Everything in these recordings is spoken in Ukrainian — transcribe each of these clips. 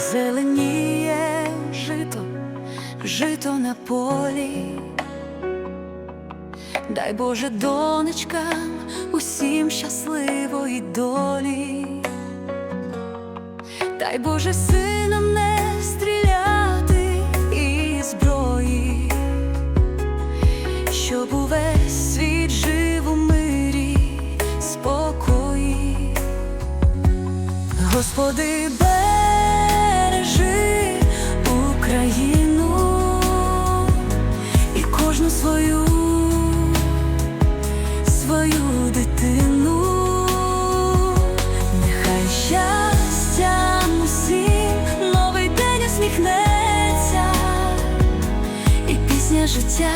зеленіє жито, жито на полі, дай Боже донечкам усім щасливої долі, дай Боже сином не стріляти і зброї, щоб увесь світ жив у мирі, спокої, Господи. Україну і кожну свою, свою дитину, нехай щастям усім новий день усміхнеться, і пісня життя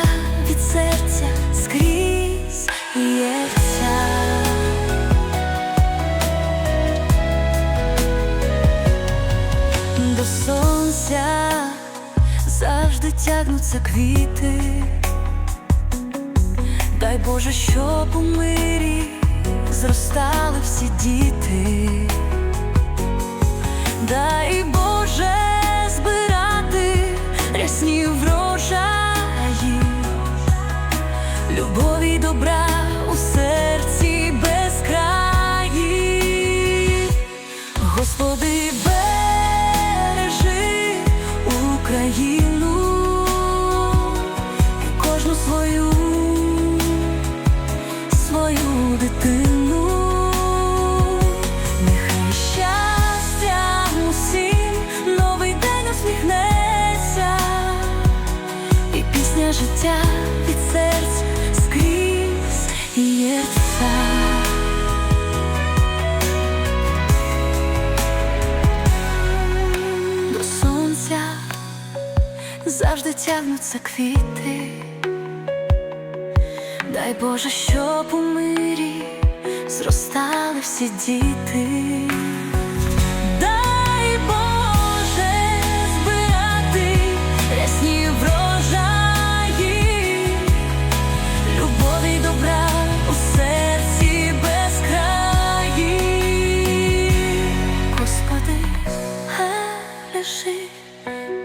від серця скрізь лється. Завжди тягнуться квіти. Дай Боже, щоб у мирі зростали всі діти. Дай Боже дитину, нехай щастя усім новий день усміхнеться, і пісня життя від серця скрізь. До сонця завжди тягнуться квіти. Дай Боже, щоб у мирі зростали всі діти. Дай Боже збирати рясні врожаї, любові й добра у серці безкраї. Господи, бережи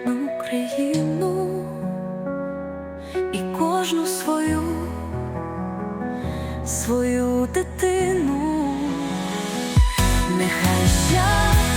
Україну і кожну свою, свою дитину, нехай щастя